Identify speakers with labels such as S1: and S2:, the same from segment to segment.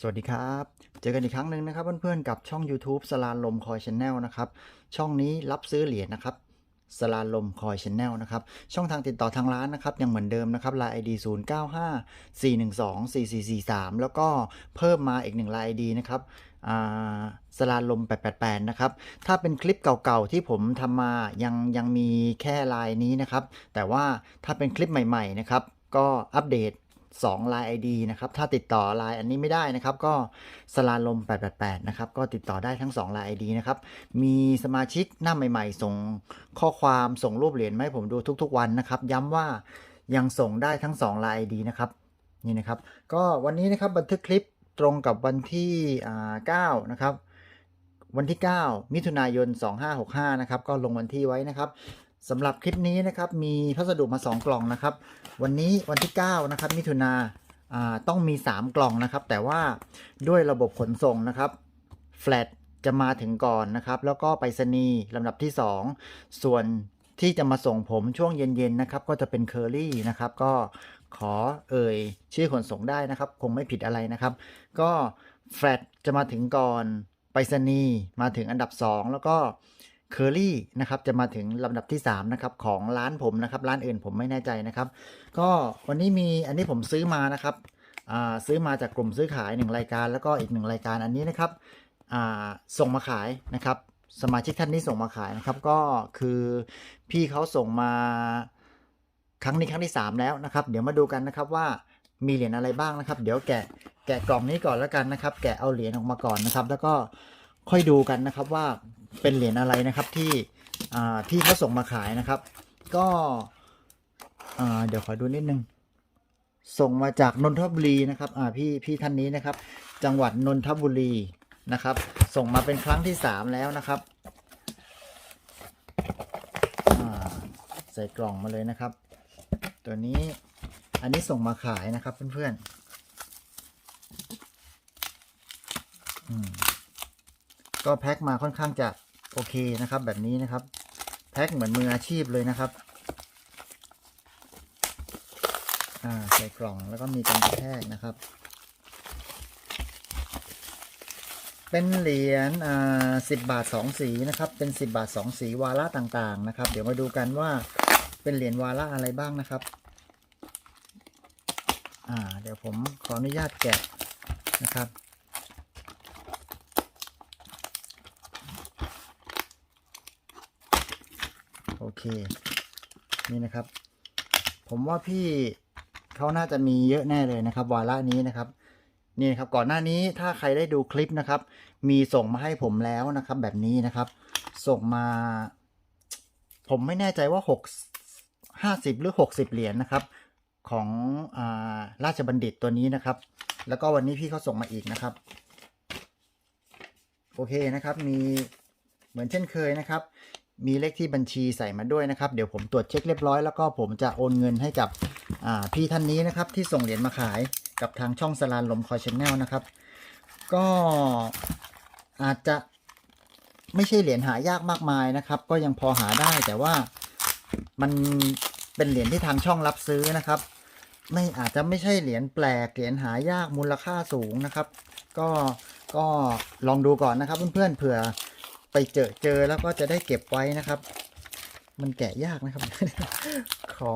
S1: สวัสดีครับ เจอกันอีกครั้งหนึ่งนะครับเพื่อนๆกับช่อง YouTube สลาลมคอยชแนลนะครับ ช่องนี้รับซื้อเหรียญนะครับสลาลมคอยชแนลนะครับ ช่องทางติดต่อทางร้านนะครับ ยังเหมือนเดิมนะครับ Line ID 0 9 5 4 1 2 4 4 4 3 แล้วก็เพิ่มมาอีกหนึ่ง Line ID นะครับสลาลม 888 นะครับ ถ้าเป็นคลิปเก่าๆ ที่ผมทำมายังยังมีแค่ลายนี้นะครับ แต่ว่าถ้าเป็นคลิปใหม่ๆ นะครับ ก็อัปเดต 2 Line ID นะครับ ถ้าติดต่อ Line อันนี้ไม่ได้นะครับ ก็สลาลม 888 นะครับ ก็ติดต่อได้ทั้ง 2 Line ID นะครับ มีสมาชิกหน้าใหม่ ๆ ส่งข้อความส่งรูปเหรียญมาให้ผมดูทุกๆวันนะครับ ย้ำว่ายังส่งได้ทั้ง 2 Line ID นะครับ นี่นะครับ ก็วันนี้นะครับบันทึกคลิปตรงกับวันที่อ่า9นะครับ วันที่ 9 มิถุนายน 2565 นะครับ ก็ลงวันที่ไว้นะครับ สำหรับคลิปนี้นะครับมีพัสดุมา 2 กล่องนะครับ วันนี้วันที่ 9 นะครับ มิถุนาต้องมี 3 กล่องนะครับ แต่ว่าด้วยระบบขนส่งนะครับแฟลตจะมาถึงก่อนนะครับ แล้วก็ไปรษณีย์ลำดับที่ 2 ส่วนที่จะมาส่งผมช่วงเย็นๆนะครับ ก็จะเป็นเคอรี่นะครับ ก็ขอเอ่ยชื่อขนส่งได้นะครับ คงไม่ผิดอะไรนะครับ ก็แฟลตจะมาถึงก่อนไปรษณีย์มาถึงอันดับ 2 แล้วก็ เคอรี่นะครับจะมาถึงลำดับที่3นะครับของร้านผมนะครับร้านอื่นผมไม่แน่ใจนะครับ ก็วันนี้มีอันนี้ผมซื้อมานะครับซื้อมาจากกลุ่มซื้อขาย 1 รายการ แล้วก็อีก 1 รายการอันนี้นะครับส่งมาขายนะครับ สมาชิกท่านนี้ส่งมาขายนะครับ ก็คือพี่เขาส่งมาครั้งนี้ครั้งที่ 3 แล้วนะครับ เดี๋ยวมาดูกันนะครับว่ามีเหรียญอะไรบ้างนะครับ เดี๋ยวแกะแกะกล่องนี้ก่อนแล้วกันนะครับ แกะเอาเหรียญออกมาก่อนนะครับ แล้วก็ค่อยดูกันนะครับว่า เป็นเหรียญอะไรนะครับที่อ่าพี่เขาส่งมาขายนะครับ ก็เดี๋ยวขอดูนิดนึง ส่งมาจากนนทบุรีนะครับพี่พี่ท่านนี้นะครับ จังหวัดนนทบุรีนะครับ ส่งมาเป็นครั้งที่สามแล้วนะครับใส่กล่องมาเลยนะครับ ตัวนี้อันนี้ส่งมาขายนะครับเพื่อนๆก็แพ็คมาค่อนข้างจะ โอเคนะครับ แบบนี้นะครับ แพ็คเหมือนมืออาชีพเลยนะครับใส่กล่องแล้วก็มีกันกระแทกนะครับ เป็นเหรียญอ่าสิบบาทสองสีนะครับ เป็นสิบบาทสองสีวาระต่างๆนะครับ เดี๋ยวมาดูกันว่าเป็นเหรียญวาระอะไรบ้างนะครับ อ่า เดี๋ยวผมขออนุญาตแกะนะครับ โอเค นี่นะครับ ผมว่าพี่เขาน่าจะมีเยอะแน่เลยนะครับ วาระนี้นะครับ นี่นครับก่อนหน้านี้ถ้าใครได้ดูคลิปนะครับ มีส่งมาให้ผมแล้วนะครับ แบบนี้นะครับ ส่งมา ผมไม่แน่ใจว่าหกห้าสิบหรือหกสิบเหรียญนะครับ ของอาราชบัณฑิตตัวนี้นะครับ แล้วก็วันนี้พี่เขาส่งมาอีกนะครับ โอเคนะครับมีเหมือนเช่นเคยนะครับ มีเลขที่บัญชีใส่มาด้วยนะครับ เดี๋ยวผมตรวจเช็คเรียบร้อยแล้วก็ผมจะโอนเงินให้กับพี่ท่านนี้นะครับ ที่ส่งเหรียญมาขายกับทางช่องสลานลมคอยชแนลนะครับ ก็อาจจะไม่ใช่เหรียญหายากมากมายนะครับ ก็ยังพอหาได้แต่ว่ามันเป็นเหรียญที่ทางช่องรับซื้อนะครับ ไม่อาจจะไม่ใช่เหรียญแปลกเหรียญหายากมูลค่าสูงนะครับ ก็ก็ลองดูก่อนนะครับเพื่อนๆเผื่อ ไปเจอเจอแล้วก็จะได้เก็บไว้นะครับ มันแกะยากนะครับ ขอ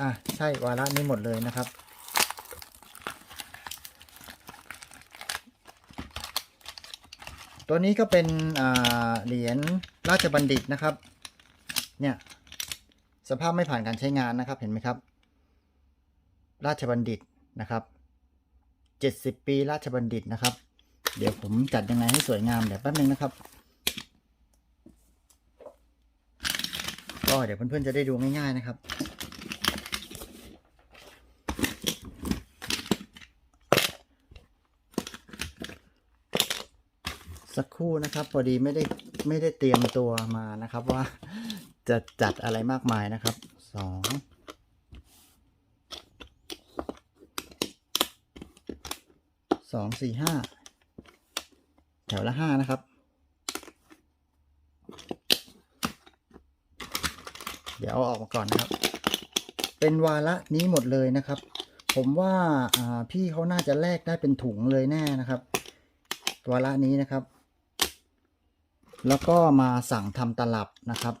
S1: อะ ใช่วาระนี้หมดเลยนะครับ ตัวนี้ก็เป็นเหรียญราชบัณฑิตนะครับ เนี่ยสภาพไม่ผ่านการใช้งานนะครับเห็นไหมครับ ราชบัณฑิตนะครับเจ็ดสิบปีราชบัณฑิตนะครับ เดี๋ยวผมจัดยังไงให้สวยงามเดี๋ยวแป๊บนึงนะครับ ก็เดี๋ยวเพื่อนๆจะได้ดูง่ายๆนะครับสักครู่นะครับพอดีไม่ได้ไม่ได้เตรียมตัวมานะครับว่าจะจัดอะไรมากมายนะครับสองสองสี่ห้า ถวละห้านะครับ เดี๋ยวเอาออกมาก่อนนะครับ เป็นวาระนี้หมดเลยนะครับ ผมว่าอ่าพี่เขาน่าจะแลกได้เป็นถุงเลยแน่นะครับ วาระนี้นะครับ แล้วก็มาสั่งทำตลับนะครับ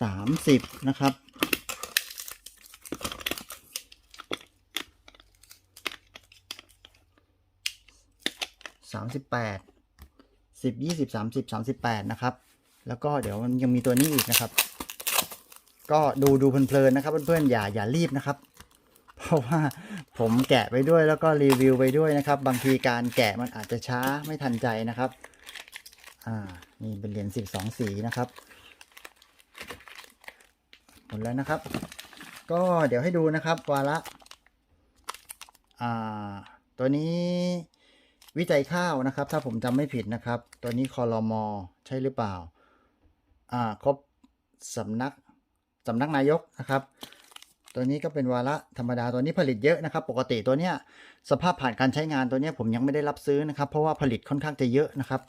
S1: สามสิบนะครับ สามสิบแปดสิบยี่สิบสามสิบสามสิบแปดนะครับ แล้วก็เดี๋ยวมันยังมีตัวนี้อีกนะครับ ก็ดูดูเพลินๆนะครับ เพื่อนๆอย่าอย่ารีบนะครับ เพราะว่าผมแกะไปด้วยแล้วก็รีวิวไปด้วยนะครับ บางทีการแกะมันอาจจะช้าไม่ทันใจนะครับ อ่า นี่เป็นเหรียญสิบสองสีนะครับ หมดแล้วนะครับ ก็เดี๋ยวให้ดูนะครับวาระอ่าตัวนี้วิจัยข้าวนะครับ ถ้าผมจำไม่ผิดนะครับ ตัวนี้คอรมอใช่หรือเปล่าอ่าครบสำนักสำนักนายกนะครับ ตัวนี้ก็เป็นวาระธรรมดาตัวนี้ผลิตเยอะนะครับ ปกติตัวเนี้ยสภาพผ่านการใช้งานตัวเนี้ยผมยังไม่ได้รับซื้อนะครับ เพราะว่าผลิตค่อนข้างจะเยอะนะครับ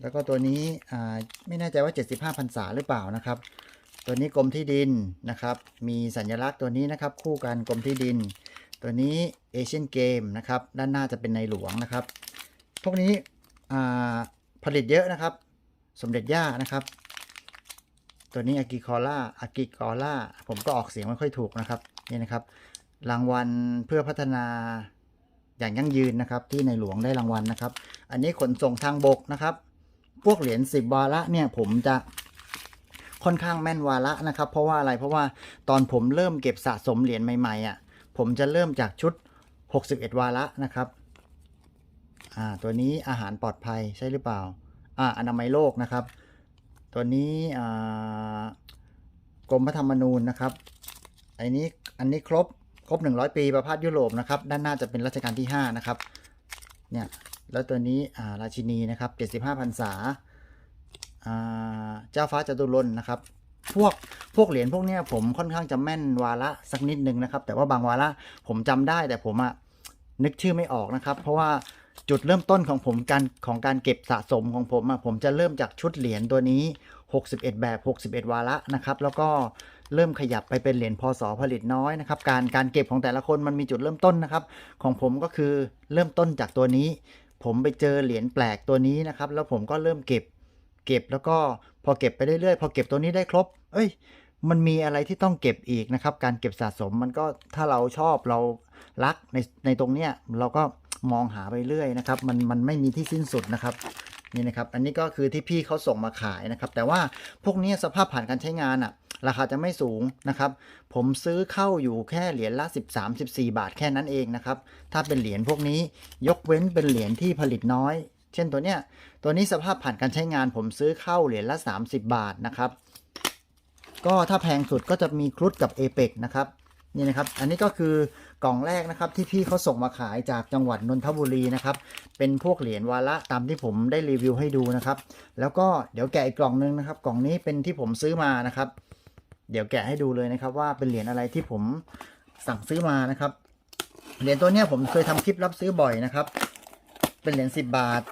S1: แล้วก็ตัวนี้อ่าไม่แน่ใจว่า 75พรรษาหรือเปล่านะครับ ตัวนี้กรมที่ดินนะครับ มีสัญลักษณ์ตัวนี้นะครับ คู่กันกรมที่ดิน ตัวนี้เอเชียนเกมนะครับ ด้านหน้าจะเป็นในหลวงนะครับ พวกนี้ผลิตเยอะนะครับ สมเด็จย่านะครับ ตัวนี้อากิคอล่าอากิคอล่าผมก็ออกเสียงไม่ค่อยถูกนะครับ นี่นะครับ รางวัลเพื่อพัฒนาอย่างยั่งยืนนะครับ ที่ในหลวงได้รางวัลนะครับ อันนี้ขนส่งทางบกนะครับ พวกเหรียญสิบวาระเนี่ยผมจะ ค่อนข้างแม่นวาระนะครับ เพราะว่าอะไรเพราะว่าตอนผมเริ่มเก็บสะสมเหรียญใหม่ๆอะผมจะเริ่มจากชุด 61 วาระนะครับอ่าตัวนี้อาหารปลอดภัยใช่หรือเปล่าอ่าอนามัยโลกนะครับ ตัวนี้อ่ากรมพระธรรมนูญนะครับอันนี้อันนี้ครบครบ 100 ปีประพาสยุโรปนะครับด้านหน้าจะเป็นรัชกาลที่ 5 นะครับเนี่ยแล้วตัวนี้อ่าราชินีนะครับ75พรรษาอ่า เจ้าฟ้าจตุรนนะครับ พวกพวกเหรียญพวกเนี้ยผมค่อนข้างจะแม่นวาระสักนิดนึงนะครับ แต่ว่าบางวาระผมจำได้แต่ผมอะนึกชื่อไม่ออกนะครับ เพราะว่าจุดเริ่มต้นของผมการของการเก็บสะสมของผมอะผมจะเริ่มจากชุดเหรียญตัวนี้ 61 แบบ 61 วาระนะครับ แล้วก็เริ่มขยับไปเป็นเหรียญพศผลิตน้อยนะครับ การการเก็บของแต่ละคนมันมีจุดเริ่มต้นนะครับ ของผมก็คือเริ่มต้นจากตัวนี้ ผมไปเจอเหรียญแปลกตัวนี้นะครับ แล้วผมก็เริ่มเก็บ เก็บแล้วก็พอเก็บไปเรื่อยๆ พอเก็บตัวนี้ได้ครบ เอ้ย มันมีอะไรที่ต้องเก็บอีกนะครับ การเก็บสะสมมันก็ถ้าเราชอบเรารักในในตรงเนี้ยเราก็มองหาไปเรื่อยนะครับ มันมันไม่มีที่สิ้นสุดนะครับนี่นะครับ อันนี้ก็คือที่พี่เขาส่งมาขายนะครับ แต่ว่าพวกนี้สภาพผ่านการใช้งานอะราคาจะไม่สูงนะครับ ผมซื้อเข้าอยู่แค่เหรียญละ 13-14 บาทแค่นั้นเองนะครับ ถ้าเป็นเหรียญพวกนี้ยกเว้นเป็นเหรียญที่ผลิตน้อย เช่นตัวเนี้ย ตัวนี้สภาพผ่านการใช้งานผมซื้อเข้าเหรียญละ 30 บาทนะครับ ก็ถ้าแพงสุดก็จะมีครุฑกับเอเปกนะครับนี่นะครับ อันนี้ก็คือกล่องแรกนะครับที่พี่เขาส่งมาขายจากจังหวัดนนทบุรีนะครับ เป็นพวกเหรียญวาระตามที่ผมได้รีวิวให้ดูนะครับ แล้วก็เดี๋ยวแกะอีกกล่องนึงนะครับ กล่องนี้เป็นที่ผมซื้อมานะครับ เดี๋ยวแกะให้ดูเลยนะครับ ว่าเป็นเหรียญอะไรที่ผมสั่งซื้อมานะครับ เหรียญตัวเนี้ยผมเคยทำคลิปรับซื้อบ่อยนะครับ เป็นเหรียญ10บบาท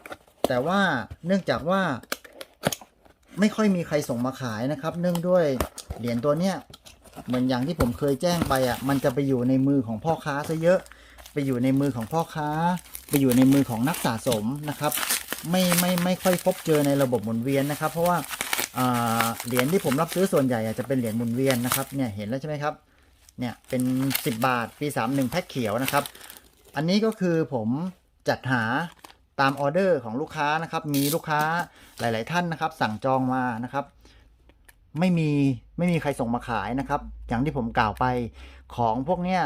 S1: แต่ว่าเนื่องจากว่า ไม่ค่อยมีใครส่งมาขายนะครับ เนื่องด้วยเหรียญตัวเนี้ยเหมือนอย่างที่ผมเคยแจ้งไปอะ มันจะไปอยู่ในมือของพ่อค้าซะเยอะ ไปอยู่ในมือของพ่อค้า ไปอยู่ในมือของนักสะสมนะครับ ไม่ไม่ไม่ค่อยพบเจอในระบบหมุนเวียนนะครับ เพราะว่าเหรียญที่ผมรับซื้อส่วนใหญ่อาจจะเป็นเหรียญหมุนเวียนนะครับ เนี่ยเห็นแล้วใช่ไหมครับ เนี่ยเป็น 10 บาทปี 31 แพ็คเขียวนะครับ อันนี้ก็คือผมจัดหา ตามออเดอร์ของลูกค้านะครับ มีลูกค้าหลาย ๆ ท่านนะครับ สั่งจองมานะครับ ไม่มีไม่มีใครส่งมาขายนะครับ อย่างที่ผมกล่าวไปของพวกเนี้ย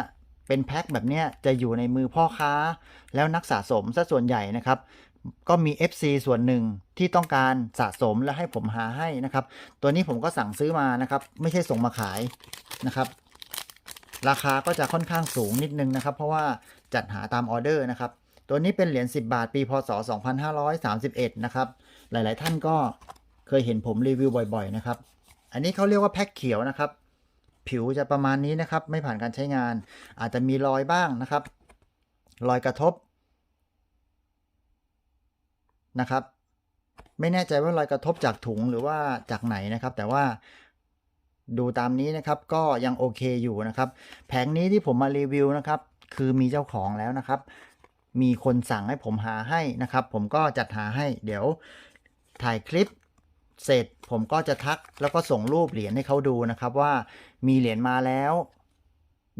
S1: เป็นแพ็คแบบเนี้ยจะอยู่ในมือพ่อค้า แล้วนักสะสมซะส่วนใหญ่นะครับ ก็มี FC ส่วนหนึ่งที่ต้องการสะสมและให้ผมหาให้นะครับ ตัวนี้ผมก็สั่งซื้อมานะครับ ไม่ใช่ส่งมาขายนะครับ ราคาก็จะค่อนข้างสูงนิดนึงนะครับ เพราะว่าจัดหาตามออเดอร์นะครับ ตัวนี้เป็นเหรียญ10 บาท ปีพศ 2531 นะครับ หลายๆ ท่านก็เคยเห็นผมรีวิวบ่อยๆ นะครับ อันนี้เขาเรียกว่าแพ็คเขียวนะครับ ผิวจะประมาณนี้นะครับ ไม่ผ่านการใช้งาน อาจจะมีรอยบ้างนะครับ รอยกระทบนะครับ ไม่แน่ใจว่ารอยกระทบจากถุงหรือว่าจากไหนนะครับ แต่ว่าดูตามนี้นะครับก็ยังโอเคอยู่นะครับ แผงนี้ที่ผมมารีวิวนะครับ คือมีเจ้าของแล้วนะครับ มีคนสั่งให้ผมหาให้นะครับ ผมก็จัดหาให้ เดี๋ยวถ่ายคลิปเสร็จผมก็จะทักแล้วก็ส่งรูปเหรียญให้เขาดูนะครับว่ามีเหรียญมาแล้ว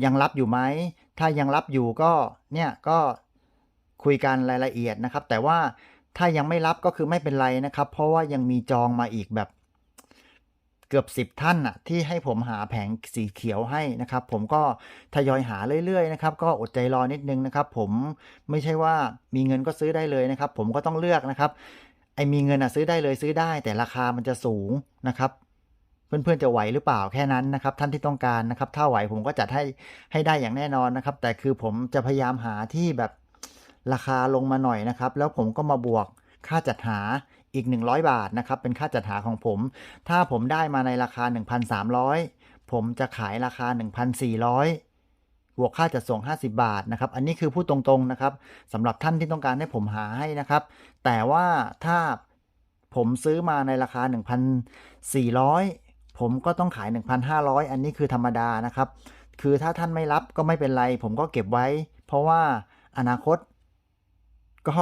S1: ยังรับอยู่ไหม ถ้ายังรับอยู่ก็เนี่ยก็คุยกันรายละเอียดนะครับ แต่ว่าถ้ายังไม่รับก็คือไม่เป็นไรนะครับ เพราะว่ายังมีจองมาอีกแบบ เกือบสิบท่านน่ะที่ให้ผมหาแผงสีเขียวให้นะครับ ผมก็ทยอยหาเรื่อยๆนะครับก็อดใจรอนิดนึงนะครับ ผมไม่ใช่ว่ามีเงินก็ซื้อได้เลยนะครับ ผมก็ต้องเลือกนะครับไอ้มีเงินอะซื้อได้เลยซื้อได้ แต่ราคามันจะสูงนะครับเพื่อนๆจะไหวหรือเปล่าแค่นั้นนะครับ ท่านที่ต้องการนะครับ ถ้าไหวผมก็จัดให้ให้ได้อย่างแน่นอนนะครับ แต่คือผมจะพยายามหาที่แบบราคาลงมาหน่อยนะครับ แล้วผมก็มาบวกค่าจัดหา อีก 100 บาทนะครับ เป็นค่าจัดหาของผม ถ้าผมได้มาในราคา 1,300 ผมจะขายราคา 1,400บวกค่าจัดส่ง 50 บาทนะครับ อันนี้คือพูดตรงๆนะครับสำหรับท่านที่ต้องการให้ผมหาให้นะครับ แต่ว่าถ้าผมซื้อมาในราคา 1,400 ผมก็ต้องขาย 1,500 อันนี้คือธรรมดานะครับ คือถ้าท่านไม่รับก็ไม่เป็นไร ผมก็เก็บไว้ เพราะว่าอนาคต ก็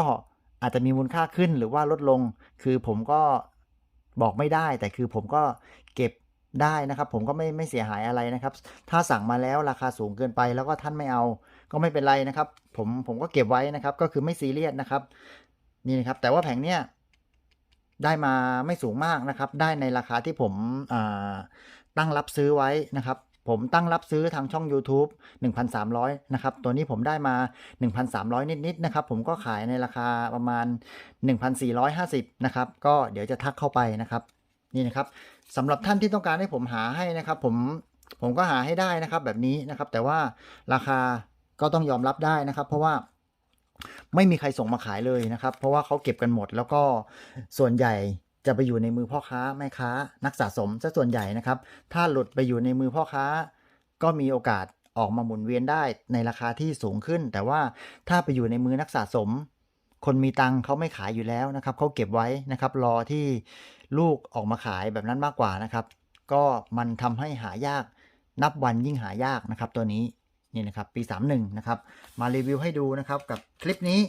S1: อาจจะมีมูลค่าขึ้นหรือว่าลดลง คือผมก็บอกไม่ได้ แต่คือผมก็เก็บได้นะครับ ผมก็ไม่ไม่เสียหายอะไรนะครับ ถ้าสั่งมาแล้วราคาสูงเกินไป แล้วก็ท่านไม่เอา ก็ไม่เป็นไรนะครับ ผมผมก็เก็บไว้นะครับ ก็คือไม่ซีเรียสนะครับ นี่นะครับ แต่ว่าแผงเนี้ยได้มาไม่สูงมากนะครับ ได้ในราคาที่ผมตั้งรับซื้อไว้นะครับ ผมตั้งรับซื้อทางช่อง YouTube 1,300 นะครับ ตัวนี้ผมได้มา 1,300 นิดๆนะครับ ผมก็ขายในราคาประมาณ 1,450 นะครับ ก็เดี๋ยวจะทักเข้าไปนะครับ นี่นะครับสำหรับท่านที่ต้องการให้ผมหาให้นะครับ ผมผมก็หาให้ได้นะครับแบบนี้นะครับ แต่ว่าราคาก็ต้องยอมรับได้นะครับ เพราะว่าไม่มีใครส่งมาขายเลยนะครับ เพราะว่าเขาเก็บกันหมด แล้วก็ส่วนใหญ่ จะไปอยู่ในมือพ่อค้าแม่ค้า นักสะสมซะส่วนใหญ่นะครับ ถ้าหลุดไปอยู่ในมือพ่อค้า ก็มีโอกาสออกมาหมุนเวียนได้ในราคาที่สูงขึ้น แต่ว่าถ้าไปอยู่ในมือนักสะสม คนมีตังเขาไม่ขายอยู่แล้วนะครับเขาเก็บไว้นะครับ รอที่ลูกออกมาขายแบบนั้นมากกว่านะครับ ก็มันทำให้หายากนับวันยิ่งหายากนะครับ ตัวนี้นี่นะครับปี 31นะครับมารีวิวให้ดูนะครับกับคลิปนี้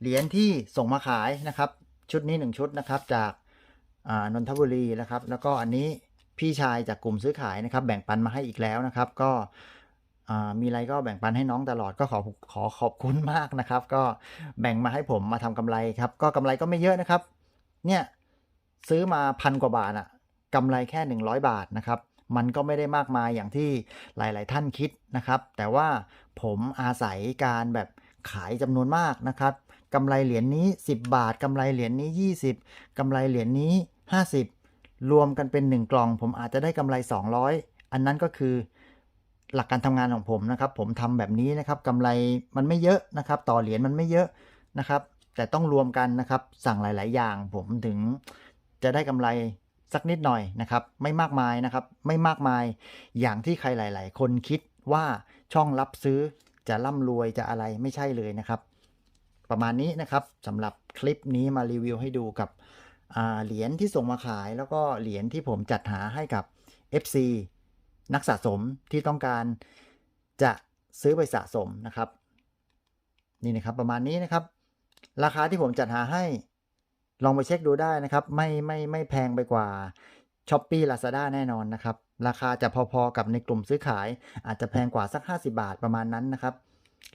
S1: เหรียญที่ส่งมาขายนะครับ ชุดนี้ 1 ชุดนะครับจาก นนทบุรีนะครับ แล้วก็อันนี้พี่ชายจากกลุ่มซื้อขายนะครับ แบ่งปันมาให้อีกแล้วนะครับ ก็มีอะไรก็แบ่งปันให้น้องตลอดก็ขอขอขอบคุณมากนะครับ ก็แบ่งมาให้ผมมาทำกำไรครับ ก็กำไรก็ไม่เยอะนะครับ เนี่ยซื้อมาพันกว่าบาทอะกำไรแค่ 100 บาทนะครับ มันก็ไม่ได้มากมายอย่างที่หลาย ๆ ท่านคิดนะครับ แต่ว่าผมอาศัยการแบบขายจำนวนมากนะครับ กำไรเหรียญนี้ 10 บาท กำไรเหรียญนี้ 20 กำไรเหรียญนี้ 50 รวมกันเป็น 1 กล่อง ผมอาจจะได้กำไร 200 อันนั้นก็คือหลักการทำงานของผมนะครับ ผมทำแบบนี้นะครับกำไรมันไม่เยอะนะครับ ต่อเหรียญมันไม่เยอะนะครับ แต่ต้องรวมกันนะครับ สั่งหลาย ๆ อย่าง ผมถึงจะได้กำไรสักนิดหน่อยนะครับ ไม่มากมายนะครับ ไม่มากมายอย่างที่ใครหลาย ๆ คนคิดว่าช่องรับซื้อจะร่ำรวยจะอะไรไม่ใช่เลยนะครับ ประมาณนี้นะครับสำหรับคลิปนี้มารีวิวให้ดูกับเหรียญที่ส่งมาขาย แล้วก็เหรียญที่ผมจัดหาให้กับ FC นักสะสมที่ต้องการจะซื้อไปสะสมนะครับ นี่นะครับประมาณนี้นะครับ ราคาที่ผมจัดหาให้ลองไปเช็คดูได้นะครับ ไม่ไม่ไม่แพงไปกว่า s h อ p e e Lazada แน่นอนนะครับ ราคาจะพอๆกับในกลุ่มซื้อขาย อาจจะแพงกว่าสัก 50 บาทประมาณนั้นนะครับ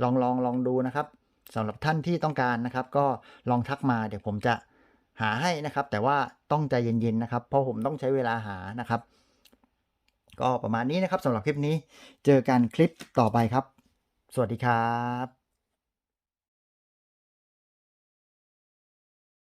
S1: ลองลองลองดูนะครับ สำหรับท่านที่ต้องการนะครับ ก็ลองทักมาเดี๋ยวผมจะหาให้นะครับ แต่ว่าต้องใจเย็นๆนะครับ เพราะผมต้องใช้เวลาหานะครับ ก็ประมาณนี้นะครับสำหรับคลิปนี้ เจอกันคลิปต่อไปครับ สวัสดีครับ